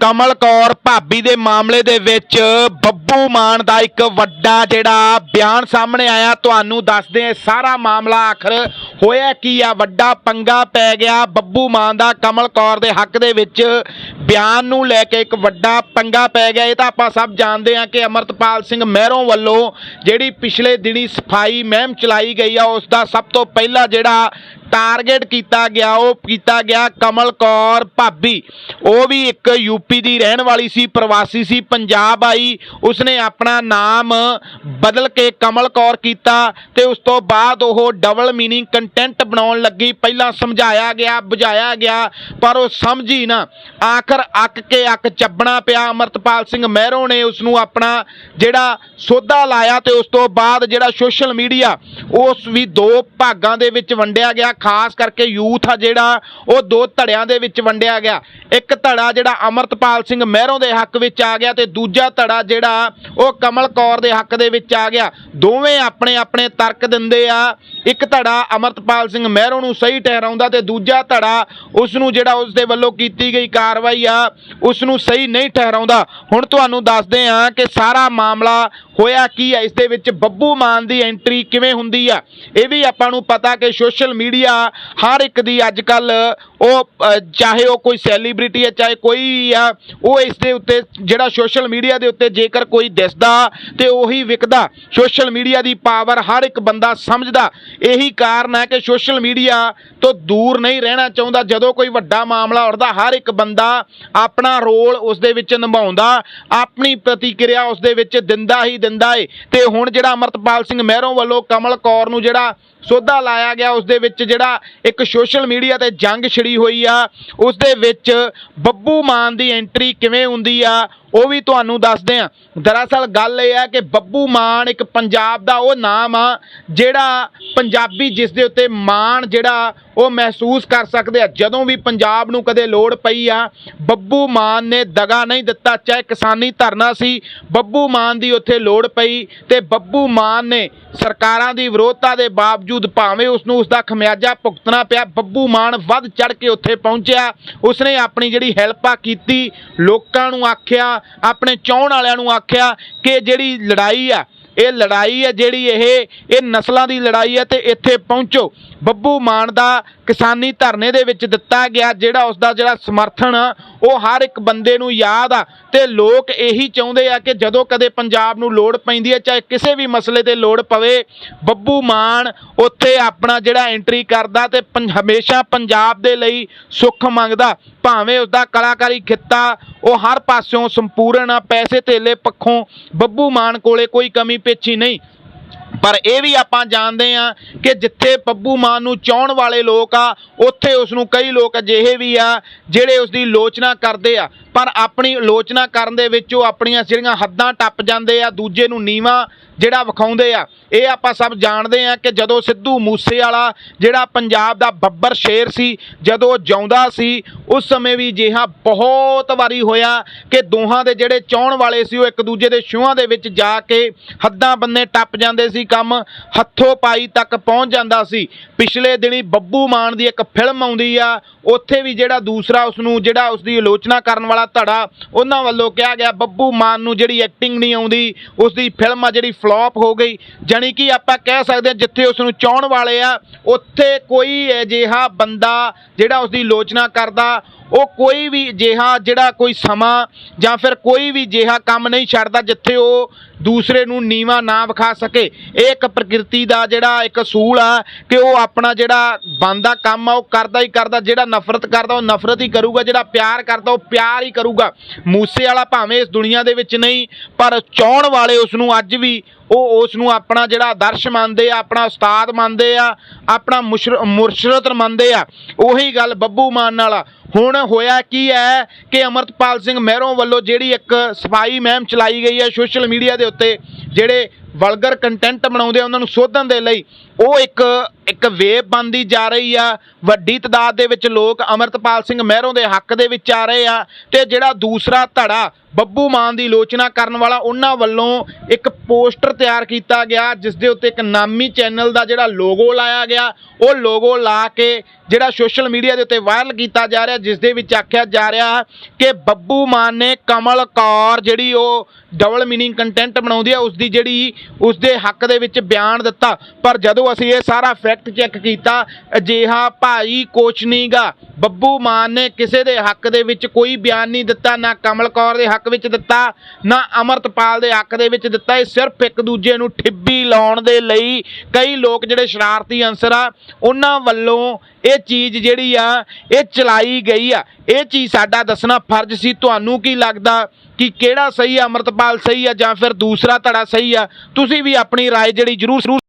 ਕਮਲ ਕੌਰ ਭਾਬੀ ਦੇ ਮਾਮਲੇ ਦੇ ਵਿੱਚ ਬੱਬੂ ਮਾਨ ਦਾ ਇੱਕ ਵੱਡਾ ਜਿਹੜਾ ਬਿਆਨ ਸਾਹਮਣੇ ਆਇਆ। ਤੁਹਾਨੂੰ ਦੱਸਦੇ ਹਾਂ, ਸਾਰਾ ਮਾਮਲਾ ਆਖਰ ਹੋਇਆ ਕੀ ਆ? ਵੱਡਾ ਪੰਗਾ ਪੈ ਗਿਆ ਬੱਬੂ ਮਾਨ ਦਾ ਕਮਲ ਕੌਰ ਦੇ ਹੱਕ ਦੇ ਵਿੱਚ। ਬਿਆਨ ਨੂੰ ਲੈ ਕੇ ਇੱਕ ਵੱਡਾ ਪੰਗਾ ਪੈ ਗਿਆ। ਇਹ ਤਾਂ ਆਪਾਂ ਸਭ ਜਾਣਦੇ ਹਾਂ ਕਿ ਅਮਰਤਪਾਲ ਸਿੰਘ ਮਹਿਰੋਂ ਵੱਲੋਂ ਜਿਹੜੀ ਪਿਛਲੇ ਦਿਨੀ ਸਫ਼ਾਈ ਮਹਿਮ ਚਲਾਈ ਗਈ ਆ, ਉਸ ਦਾ ਸਭ ਤੋਂ ਪਹਿਲਾ ਜਿਹੜਾ ਟਾਰਗੇਟ ਕੀਤਾ ਗਿਆ, ਉਹ ਕੀਤਾ ਗਿਆ ਕਮਲ ਕੌਰ ਭਾਬੀ। ਉਹ ਵੀ ਇੱਕ ਯੂਪੀ ਦੀ ਰਹਿਣ ਵਾਲੀ ਸੀ, ਪ੍ਰਵਾਸੀ ਸੀ, ਪੰਜਾਬ ਆਈ। ਉਸਨੇ ਆਪਣਾ ਨਾਮ ਬਦਲ ਕੇ ਕਮਲ ਕੌਰ ਕੀਤਾ ਤੇ ਉਸ ਤੋਂ ਬਾਅਦ ਉਹ ਡਬਲ ਮੀਨਿੰਗ ਕੰਟੈਂਟ ਬਣਾਉਣ ਲੱਗੀ। ਪਹਿਲਾਂ ਸਮਝਾਇਆ ਗਿਆ, ਬੁਝਾਇਆ ਗਿਆ, ਪਰ ਉਹ ਸਮਝੀ ਨਾ। ਆਖਰ ਅੱਕ ਕੇ ਅੱਕ ਚੱਬਣਾ ਪਿਆ। ਅਮਰਤਪਾਲ ਸਿੰਘ ਮਹਿਰੋਂ ਨੇ ਉਸ ਨੂੰ ਆਪਣਾ ਜਿਹੜਾ ਸੋਧਾ ਲਾਇਆ ਤੇ ਉਸ ਤੋਂ ਬਾਅਦ ਜਿਹੜਾ ਸੋਸ਼ਲ ਮੀਡੀਆ ਉਸ ਵੀ ਦੋ ਭਾਗਾਂ ਦੇ ਵਿੱਚ ਵੰਡਿਆ ਗਿਆ। ਖਾਸ ਕਰਕੇ ਯੂਥ ਆ ਜਿਹੜਾ, ਉਹ ਦੋ ਧੜਿਆਂ ਦੇ ਵਿੱਚ ਵੰਡਿਆ ਗਿਆ। ਇੱਕ ਧੜਾ ਜਿਹੜਾ ਅਮਰਤਪਾਲ ਸਿੰਘ ਮਹਿਰੋਂ ਦੇ ਹੱਕ ਵਿੱਚ ਆ ਗਿਆ ਤੇ ਦੂਜਾ ਧੜਾ ਜਿਹੜਾ ਉਹ ਕਮਲ ਕੌਰ ਦੇ ਹੱਕ ਦੇ ਵਿੱਚ ਆ ਗਿਆ। ਦੋਵੇਂ ਆਪਣੇ ਆਪਣੇ ਤਰਕ ਦਿੰਦੇ ਆ। ਇੱਕ ਧੜਾ ਅਮਰਤਪਾਲ ਸਿੰਘ ਮਹਿਰੋਂ ਨੂੰ ਸਹੀ ਠਹਿਰਾਉਂਦਾ ਤੇ ਦੂਜਾ ਧੜਾ ਉਸ ਨੂੰ ਜਿਹੜਾ ਉਸ ਦੇ ਵੱਲੋਂ ਕੀਤੀ ਗਈ ਕਾਰਵਾਈ ਆ ਉਸ ਨੂੰ ਸਹੀ ਨਹੀਂ ਠਹਿਰਾਉਂਦਾ। ਹੁਣ ਤੁਹਾਨੂੰ ਦੱਸਦੇ ਆ ਕਿ ਸਾਰਾ ਮਾਮਲਾ ਹੋਇਆ ਕੀ ਹੈ ਇਸ ਦੇ ਵਿੱਚ ਬੱਬੂ ਮਾਨ ਦੀ ਐਂਟਰੀ ਕਿਵੇਂ ਹੁੰਦੀ ਆ? ਇਹ ਵੀ ਆਪਾਂ ਨੂੰ ਪਤਾ ਕਿ ਸੋਸ਼ਲ ਮੀਡੀਆ ਹਰ ਇੱਕ ਦੀ ਅੱਜ ਕੱਲ ਉਹ ਚਾਹੇ ਉਹ ਕੋਈ ਸੈਲੀਬ੍ਰਿਟੀ ਹੈ ਚਾਹੇ ਕੋਈ ਵੀ ਆ ਉਹ ਇਸ ਦੇ ਉੱਤੇ ਜਿਹੜਾ ਸੋਸ਼ਲ ਮੀਡੀਆ ਦੇ ਉੱਤੇ ਜੇਕਰ ਕੋਈ ਦਿਸਦਾ ਤੇ ਉਹੀ ਵਿਕਦਾ, ਸੋਸ਼ਲ ਮੀਡੀਆ ਦੀ ਪਾਵਰ ਹਰ ਇੱਕ ਬੰਦਾ ਸਮਝਦਾ। ਇਹੀ ਕਾਰਨ ਹੈ ਕਿ ਸੋਸ਼ਲ ਮੀਡੀਆ ਤੋਂ ਦੂਰ ਨਹੀਂ ਰਹਿਣਾ ਚਾਹੁੰਦਾ। ਜਦੋਂ ਕੋਈ ਵੱਡਾ ਮਾਮਲਾ ਉੱਠਦਾ, ਹਰ ਇੱਕ ਬੰਦਾ ਆਪਣਾ ਰੋਲ ਉਸ ਦੇ ਵਿੱਚ ਨਿਭਾਉਂਦਾ, ਆਪਣੀ ਪ੍ਰਤੀਕਿਰਿਆ ਉਸ ਦੇ ਵਿੱਚ ਦਿੰਦਾ ਹੀ ਦਿੰਦਾ ਏ। ਤੇ ਹੁਣ ਜਿਹੜਾ ਅਮਰਤਪਾਲ ਸਿੰਘ ਮਹਿਰੋਂ ਵੱਲੋਂ ਕਮਲ ਕੌਰ ਨੂੰ ਜਿਹੜਾ ਸੋਧਾ ਲਾਇਆ ਗਿਆ, ਉਸ ਦੇ ਵਿੱਚ ਜਿਹੜਾ ਇੱਕ ਸੋਸ਼ਲ ਮੀਡੀਆ ਤੇ ਜੰਗ ਛਿੜੀ ਹੋਈ ਆ, ਉਸ ਦੇ ਵਿੱਚ ਬੱਬੂ ਮਾਨ ਦੀ ਐਂਟਰੀ ਕਿਵੇਂ ਹੁੰਦੀ ਆ, ਉਹ ਵੀ ਤੁਹਾਨੂੰ ਦੱਸਦੇ ਆ। ਦਰਅਸਲ ਗੱਲ ਇਹ ਹੈ ਕਿ ਬੱਬੂ ਮਾਨ ਇੱਕ ਪੰਜਾਬ ਦਾ ਉਹ ਨਾਮ ਆ, ਜਿਹੜਾ ਪੰਜਾਬੀ ਜਿਸ ਦੇ ਉੱਤੇ ਮਾਣ ਜਿਹੜਾ ਉਹ ਮਹਿਸੂਸ ਕਰ ਸਕਦੇ ਆ। ਜਦੋਂ ਵੀ ਪੰਜਾਬ ਨੂੰ ਕਦੇ ਲੋੜ ਪਈ ਆ, ਬੱਬੂ ਮਾਨ ਨੇ ਦਗਾ ਨਹੀਂ ਦਿੱਤਾ, ਚਾਹੇ ਕਿਸਾਨੀ ਧਰਨਾ ਸੀ, ਬੱਬੂ ਮਾਨ ਦੀ ਉੱਥੇ ਲੋੜ ਪਈ ਤੇ ਬੱਬੂ ਮਾਨ ਨੇ ਸਰਕਾਰਾਂ ਦੀ ਵਿਰੋਧਤਾ ਦੇ ਬਾਵਜੂਦ ਭਾਵੇਂ ਉਸ ਨੂੰ ਉਸ ਦਾ ਖਮਿਆਜਾ ਭੁਗਤਣਾ ਪਿਆ, ਬੱਬੂ ਮਾਨ ਵੱਧ ਚੜ ਕੇ ਉੱਥੇ ਪਹੁੰਚਿਆ। ਉਸਨੇ ਆਪਣੀ ਜਿਹੜੀ ਹੈਲਪ ਆ ਕੀਤੀ, ਲੋਕਾਂ ਨੂੰ ਆਖਿਆ, ਆਪਣੇ ਚਾਹਣ ਵਾਲਿਆਂ ਨੂੰ ਆਖਿਆ ਕਿ ਜਿਹੜੀ ਲੜਾਈ ਆ ਇਹ ਲੜਾਈ ਹੈ ਜਿਹੜੀ ਇਹ ਇਹ ਨਸਲਾਂ ਦੀ ਲੜਾਈ ਹੈ ਤੇ ਇੱਥੇ ਪਹੁੰਚੋ। ਬੱਬੂ ਮਾਨ ਦਾ ਕਿਸਾਨੀ ਧਰਨੇ ਦੇ ਵਿੱਚ ਦਿੱਤਾ ਗਿਆ ਜਿਹੜਾ ਉਸ ਦਾ ਜਿਹੜਾ ਸਮਰਥਨ ਆ, ਉਹ ਹਰ ਇੱਕ ਬੰਦੇ ਨੂੰ ਯਾਦ ਆ। ਤੇ ਲੋਕ ਇਹੀ ਚਾਹੁੰਦੇ ਆ ਕਿ ਜਦੋਂ ਕਦੇ ਪੰਜਾਬ ਨੂੰ ਲੋੜ ਪੈਂਦੀ ਹੈ ਚਾਹੇ ਕਿਸੇ ਵੀ ਮਸਲੇ ਤੇ ਲੋੜ ਪਵੇ ਬੱਬੂ ਮਾਨ ਉੱਥੇ ਆਪਣਾ ਜਿਹੜਾ ਐਂਟਰੀ ਕਰਦਾ ਤੇ ਪੰ- ਹਮੇਸ਼ਾ ਪੰਜਾਬ ਦੇ ਲਈ ਸੁੱਖ ਮੰਗਦਾ। ਭਾਵੇਂ ਉਸ ਦਾ ਕਲਾਕਾਰੀ ਖਿੱਤਾ ਉਹ ਹਰ ਪਾਸਿਓਂ ਸੰਪੂਰਨ ਆ ਪੈਸੇ ਧੇਲੇ ਪੱਖੋਂ ਬੱਬੂ ਮਾਨ ਕੋਲੇ ਕੋਈ ਕਮੀ ਪੇਚੀ ਨਹੀਂ। ਪਰ ਇਹ ਵੀ ਆਪਾਂ ਜਾਣਦੇ ਆ ਕਿ ਜਿੱਥੇ ਪੱਬੂ ਮਾਨ ਨੂੰ ਚਾਹਣ ਵਾਲੇ ਲੋਕ ਆ, ਉੱਥੇ ਉਸ ਨੂੰ ਕਈ ਲੋਕ ਅਜਿਹੇ ਵੀ ਆ ਜਿਹੜੇ ਉਸ ਦੀ ਲੋਚਨਾ ਕਰਦੇ ਆ। ਪਰ ਆਪਣੀ ਲੋਚਨਾ ਕਰਨ ਦੇ ਵਿੱਚ ਉਹ ਆਪਣੀਆਂ ਜਿਹੜੀਆਂ ਹੱਦਾਂ ਟੱਪ ਜਾਂਦੇ ਆ, ਦੂਜੇ ਨੂੰ ਨੀਵਾ ਜਿਹੜਾ ਵਿਖਾਉਂਦੇ ਆ। ਇਹ ਆਪਾਂ ਸਭ ਜਾਣਦੇ ਆ ਕਿ ਜਦੋਂ ਸਿੱਧੂ ਮੂਸੇ ਵਾਲਾ ਜਿਹੜਾ ਪੰਜਾਬ ਦਾ ਬੱਬਰ ਸ਼ੇਰ ਸੀ, ਜਦੋਂ ਜਿਉਂਦਾ ਸੀ, ਉਸ ਸਮੇਂ ਵੀ ਜਿਹਾ ਬਹੁਤ ਵਾਰੀ ਹੋਇਆ ਕਿ ਦੋਹਾਂ ਦੇ ਜਿਹੜੇ ਚਾਹਣ ਵਾਲੇ ਸੀ, ਉਹ ਇੱਕ ਦੂਜੇ ਦੇ ਛੂਹਾਂ ਦੇ ਵਿੱਚ ਜਾ ਕੇ ਹੱਦਾਂ ਬੰਨੇ ਟੱਪ ਜਾਂਦੇ ਸੀ ਕੰਮ ਹੱਥੋਂ ਪਾਈ ਤੱਕ ਪਹੁੰਚ ਜਾਂਦਾ ਸੀ। ਪਿਛਲੇ ਦਿਨੀ ਬੱਬੂ ਮਾਨ ਦੀ ਇੱਕ ਫਿਲਮ ਆਉਂਦੀ ਆ, ਉੱਥੇ ਵੀ ਜਿਹੜਾ ਦੂਸਰਾ ਉਸ ਨੂੰ ਜਿਹੜਾ ਉਸ ਦੀ ਆਲੋਚਨਾ ਕਰਨ ਵਾਲਾ ਧੜਾ, ਉਹਨਾਂ ਵੱਲੋਂ ਕਿਹਾ ਗਿਆ, ਬੱਬੂ ਮਾਨ ਨੂੰ ਜਿਹੜੀ ਐਕਟਿੰਗ ਨਹੀਂ ਆਉਂਦੀ ਉਸ ਦੀ ਫਿਲਮ ਆ ਜਿਹੜੀ ਫਲॉप ਹੋ ਗਈ। ਜਾਣੀ ਕਿ ਆਪਾਂ ਕਹਿ ਸਕਦੇ ਹਾਂ ਜਿੱਥੇ ਉਸ ਨੂੰ ਚਾਹਣ ਵਾਲੇ ਆ, ਉੱਥੇ ਕੋਈ ਅਜਿਹਾ ਬੰਦਾ ਜਿਹੜਾ ਉਸ ਦੀ ਆਲੋਚਨਾ ਕਰਦਾ, ਉਹ ਕੋਈ ਵੀ ਜਿਹਾ ਜਿਹੜਾ ਕੋਈ ਸਮਾਂ ਜਾਂ ਫਿਰ ਕੋਈ ਵੀ ਜਿਹਾ ਕੰਮ ਨਹੀਂ ਛੱਡਦਾ, ਜਿੱਥੇ ਉਹ ਦੂਸਰੇ ਨੂੰ ਨੀਵਾ ਨਾ ਵਿਖਾ ਸਕੇ। ਇਹ ਇੱਕ ਪ੍ਰਕਿਰਤੀ ਦਾ ਜਿਹੜਾ ਇੱਕ ਸੂਲ ਆ ਕਿ ਉਹ ਆਪਣਾ ਜਿਹੜਾ ਬੰਦਾ ਕੰਮ ਆ, ਉਹ ਕਰਦਾ ਹੀ ਕਰਦਾ, ਜਿਹੜਾ ਨਫ਼ਰਤ ਕਰਦਾ, ਉਹ ਨਫ਼ਰਤ ਹੀ ਕਰੂਗਾ, ਜਿਹੜਾ ਪਿਆਰ ਕਰਦਾ, ਉਹ ਪਿਆਰ ਹੀ ਕਰੂਗਾ। ਮੂਸੇ ਵਾਲਾ ਭਾਵੇਂ ਇਸ ਦੁਨੀਆ ਦੇ ਵਿੱਚ ਨਹੀਂ, ਪਰ ਚਾਹਣ ਵਾਲੇ ਉਸ ਨੂੰ ਅੱਜ ਵੀ ਉਹ ਉਸ ਨੂੰ ਆਪਣਾ ਜਿਹੜਾ ਆਦਰਸ਼ ਮੰਨਦੇ ਆ, ਆਪਣਾ ਉਸਤਾਦ ਮੰਨਦੇ ਆ, ਆਪਣਾ ਮੁਸ਼ਰ- ਮੁਰਸ਼ਦ ਮੰਨਦੇ ਆ, ਉਹੀ ਗੱਲ ਬੱਬੂ ਮਾਨ ਨਾਲ। ਹੁਣ ਹੋਇਆ ਕੀ ਹੈ ਕਿ ਅਮਰਤਪਾਲ ਸਿੰਘ ਮਹਿਰੋਂ ਵੱਲੋਂ ਜਿਹੜੀ ਇੱਕ ਸਫ਼ਾਈ ਮਹਿਮ ਚਲਾਈ ਗਈ ਹੈ ਸੋਸ਼ਲ ਮੀਡੀਆ ਦੇ ਉੱਤੇ, ਜਿਹੜੇ ਵਲਗਰ ਕੰਟੈਂਟ ਬਣਾਉਂਦੇ ਆ ਉਹਨਾਂ ਨੂੰ ਸੋਧਣ ਦੇ ਲਈ, ਉਹ ਇੱਕ ਇੱਕ ਵੇਵ ਬਣਦੀ ਜਾ ਰਹੀ ਆ, ਵੱਡੀ ਤਦਾਦ ਦੇ ਵਿੱਚ ਲੋਕ ਅਮਰਤਪਾਲ ਸਿੰਘ ਮਹਿਰੋਂ ਦੇ ਹੱਕ ਦੇ ਵਿੱਚ ਆ ਰਹੇ ਆ, ਤੇ ਜਿਹੜਾ ਦੂਸਰਾ ਧੜਾ ਬੱਬੂ ਮਾਨ ਦੀ ਆਲੋਚਨਾ ਕਰਨ ਵਾਲਾ ਉਹਨਾਂ ਵੱਲੋਂ ਇੱਕ ਪੋਸਟਰ ਤਿਆਰ ਕੀਤਾ ਗਿਆ ਜਿਸ ਦੇ ਉੱਤੇ ਇੱਕ ਨਾਮੀ ਚੈਨਲ ਦਾ ਜਿਹੜਾ ਲੋਗੋ ਲਾਇਆ ਗਿਆ, ਉਹ ਲੋਗੋ ਲਾ ਕੇ ਜਿਹੜਾ ਸੋਸ਼ਲ ਮੀਡੀਆ ਦੇ ਉੱਤੇ ਵਾਇਰਲ ਕੀਤਾ ਜਾ ਰਿਹਾ, ਜਿਸ ਦੇ ਵਿੱਚ ਆਖਿਆ ਜਾ ਰਿਹਾ ਕਿ ਬੱਬੂ ਮਾਨ ਨੇ ਕਮਲ ਕੌਰ ਜਿਹੜੀ ਉਹ ਡਬਲ ਮੀਨਿੰਗ ਕੰਟੈਂਟ ਬਣਾਉਂਦੀ ਆ ਉਸ ਦੀ ਜਿਹੜੀ ਉਸ ਦੇ ਹੱਕ ਦੇ ਵਿੱਚ ਬਿਆਨ ਦਿੱਤਾ। ਪਰ ਜਦੋਂ ਅਸੀਂ ਇਹ ਸਾਰਾ ਫੈਕਟ ਚੈੱਕ ਕੀਤਾ, ਅਜਿਹਾ ਭਾਈ ਕੁਛ ਨਹੀਂਗਾ ਬੱਬੂ ਮਾਨ ਨੇ ਕਿਸੇ ਦੇ ਹੱਕ ਦੇ ਵਿੱਚ ਕੋਈ ਬਿਆਨ ਨਹੀਂ ਦਿੱਤਾ, ਨਾ ਕਮਲ ਕੌਰ ਦੇ ਹੱਕ ਵਿੱਚ ਦਿੱਤਾ, ਨਾ ਅਮਰਤਪਾਲ ਦੇ ਹੱਕ ਦੇ ਵਿੱਚ ਦਿੱਤਾ। ਇਹ ਸਿਰਫ ਇੱਕ ਦੂਜੇ ਨੂੰ ਠਿੱਬੀ ਲਾਉਣ ਦੇ ਲਈ ਕਈ ਲੋਕ ਜਿਹੜੇ ਸ਼ਰਾਰਤੀ ਅੰਸਰ ਆ, ਉਹਨਾਂ ਵੱਲੋਂ ਇਹ ਚੀਜ਼ ਜਿਹੜੀ ਆ ਇਹ ਚਲਾਈ ਗਈ ਆ ਇਹ ਚੀਜ਼ ਸਾਡਾ ਦੱਸਣਾ ਫਰਜ਼ ਸੀ ਤੁਹਾਨੂੰ ਕੀ ਲੱਗਦਾ ਕਿ ਕਿਹੜਾ ਸਹੀ ਆ ਅਮਰਤਪਾਲ ਸਹੀ ਆ ਜਾਂ ਫਿਰ ਦੂਸਰਾ ਧੜਾ ਸਹੀ ਆ ਤੁਸੀਂ ਵੀ ਆਪਣੀ رائے ਜਿਹੜੀ ਜਰੂਰ